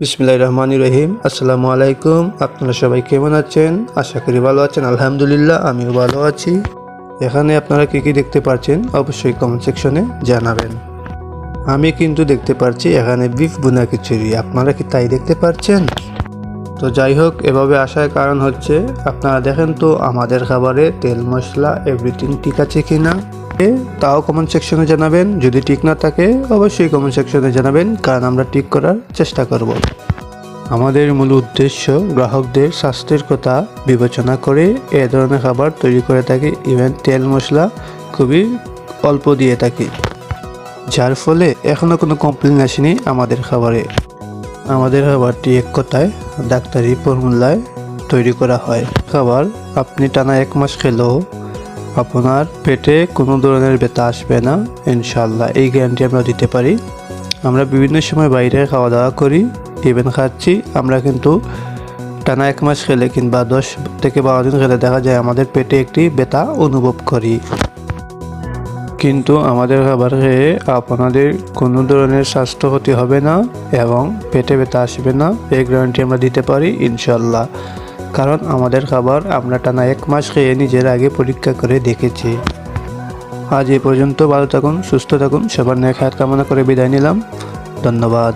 বিসমিল্লাহির রহমানির রহিম আসসালামু আলাইকুম আপনারা সবাই কেমন আছেন? আশা করি ভালো আছেন। আলহামদুলিল্লাহ, আমিও ভালো আছি। এখানে আপনারা কী কী দেখতে পাচ্ছেন? অবশ্যই কমেন্ট সেকশনে জানাবেন। আমি কিন্তু দেখতে পাচ্ছি এখানে বিফ বুনা খিচুড়ি। আপনারা কি তাই দেখতে পাচ্ছেন? তো যাই হোক এভাবে আসার কারণ হচ্ছে, আপনারা দেখেন তো আমাদের খাবারে তেল, মশলা এভরিথিং ঠিক আছে কি না তাও কমেন্ট সেকশনে জানাবেন, যদি ঠিক না থাকে, অবশ্যই কমেন্ট সেকশনে জানাবেন, কারণ আমরা ঠিক করার চেষ্টা করব। আমাদের মূল উদ্দেশ্য, গ্রাহকদের স্বাস্থ্যের কথা বিবেচনা করে এ ধরনের খাবার তৈরি করে থাকি ইভেন তেল, মশলা খুবই অল্প দিয়ে থাকি। যার ফলে এখনও কোনো কমপ্লেন আসেনি আমাদের খাবারে। আমাদের খাবারটি এক কথায় ডাক্তারি ফর্মুলায় তৈরি করা হয়। খাবার আপনি টানা এক মাস খেলেও আপনার পেটে কোনো ধরনের ব্যথা আসবে না ইনশাল্লাহ এই গ্যারান্টি আমরা দিতে পারি। আমরা বিভিন্ন সময় বাইরে খাওয়া দাওয়া করি ইভেন খাচ্ছি। আমরা কিন্তু টানা এক মাস খেলে কিংবা দশ থেকে বারো দিন খেলে দেখা যায় আমাদের পেটে একটি ব্যথা অনুভব করি। কিন্তু আমাদের খাবার খেয়ে আপনাদের কোনো ধরনের স্বাস্থ্য ক্ষতি হবে না এবং পেটে ব্যথা আসবে না এই গ্যারান্টি আমরা দিতে পারি ইনশাল্লাহ কারণ আমাদের খাবার আমরা টানা এক মাস খেয়ে নিজের আগে পরীক্ষা করে দেখেছি। আজ এ পর্যন্ত ভালো থাকুন, সুস্থ থাকুন, সবার নিয়ে হায়াত কামনা করে বিদায় নিলাম। ধন্যবাদ।